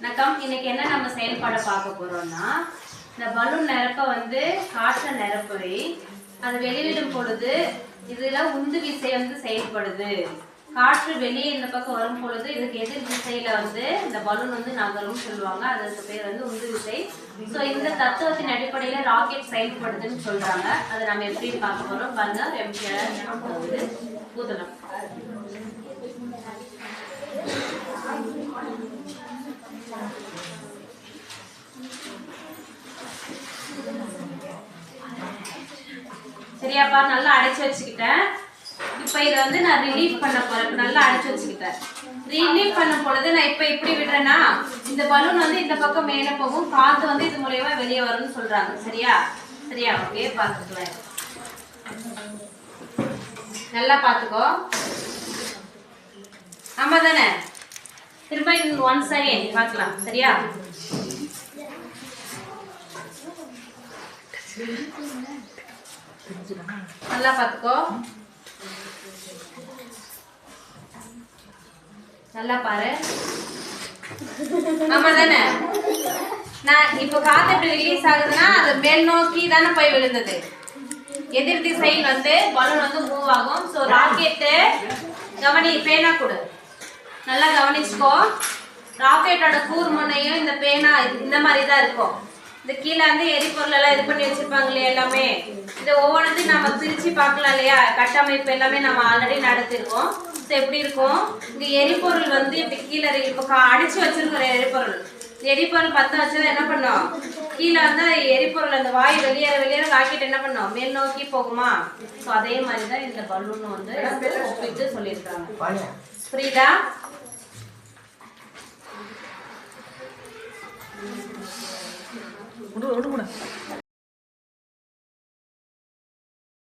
வணக்கம் இன்னைக்கு என்ன நம்ம செயல்பாடை பார்க்க போறோம்னா இந்த பலூன் நிரப்ப வந்து காற்றை நிரப்பவை அது வெளியிடும் பொழுது இதுல உந்து விசை வந்து செயல்படுது. காற்று வெளியே இந்த பக்கம் வரும் பொழுது இதுக்கு எதிர் திசையில வந்து இந்த பலூன் வந்து நகரும் சொல்லுவாங்க. அதுக்கு பேர் வந்து உந்து விசை. ஸோ இந்த தத்துவத்தின் அடிப்படையில ராக்கெட் செயல்படுதுன்னு சொல்றாங்க. அதை நம்ம எப்படி பார்க்க போறோம்? பாருங்க எம்ஜிஆர் ஊதலாம் சரியாப்பா நல்லா அடைச்சு வச்சுக்கிட்டேன். இப்போ இதை வந்து நான் ரிலீஃப் பண்ண போறேன். நல்லா அடைச்சு வச்சுக்கிட்டேன். ரிலீஃப் பண்ண பொழுது நான் இப்போ இப்படி விடுறேன்னா இந்த பலூன் வந்து இந்த பக்கம் மேலே போகும். காத்து வந்து இது மூலயமா வெளியே வரும்னு சொல்றாங்க. சரியா? சரியா? ஓகே பார்த்துக்கலாம். நல்லா பார்த்துக்கோ. ஆமா தானே? திரும்ப ஒன் செகண்ட் பார்க்கலாம். சரியா? நல்லா பார்த்துக்கோ. நல்லா பாரு. ஆமா தானே? நான் இப்போ காத்து இப்படி ரிலீஸ் ஆகுதுன்னா அது மேல் நோக்கி தானே போய் விழுந்தது. எதிர் திசையில் வந்து பலூன் வந்து மூவ் ஆகும். ஸோ ராக்கெட்டு கவனி பேனா கொடு. நல்லா கவனிச்சுக்கோ. ராக்கெட்டோட கூர்முனையும் இந்த பேனா இந்த மாதிரி தான் இருக்கும். இந்த கீழே வந்து எரிபொருள் எல்லாம் இது பண்ணி வச்சிருப்பாங்க இல்லையா எல்லாமே? இந்த ஒவ்வொன்றையும் நம்ம பிரிச்சு பார்க்கலாம் இல்லையா? கட்டமைப்பு எல்லாமே நம்ம ஆல்ரெடி நடத்திருக்கோம். ஸோ எப்படி இருக்கும்? இந்த எரிபொருள் வந்து இப்படி கீழே. இப்போ அடிச்சு வச்சிருக்கிற எரிபொருள். எரிபொருள் பத்த வச்சதை என்ன பண்ணோம்? கீழே வந்து எரிபொருள் அந்த வாயு வெளியேற வெளியேற ராக்கெட் என்ன பண்ணோம்? மேல் நோக்கி போகுமா? ஸோ அதே மாதிரி தான் இந்த பலூன் வந்து ஒப்பிட்டு சொல்லியிருக்காங்க. புரியுதா? 我都揉着呢。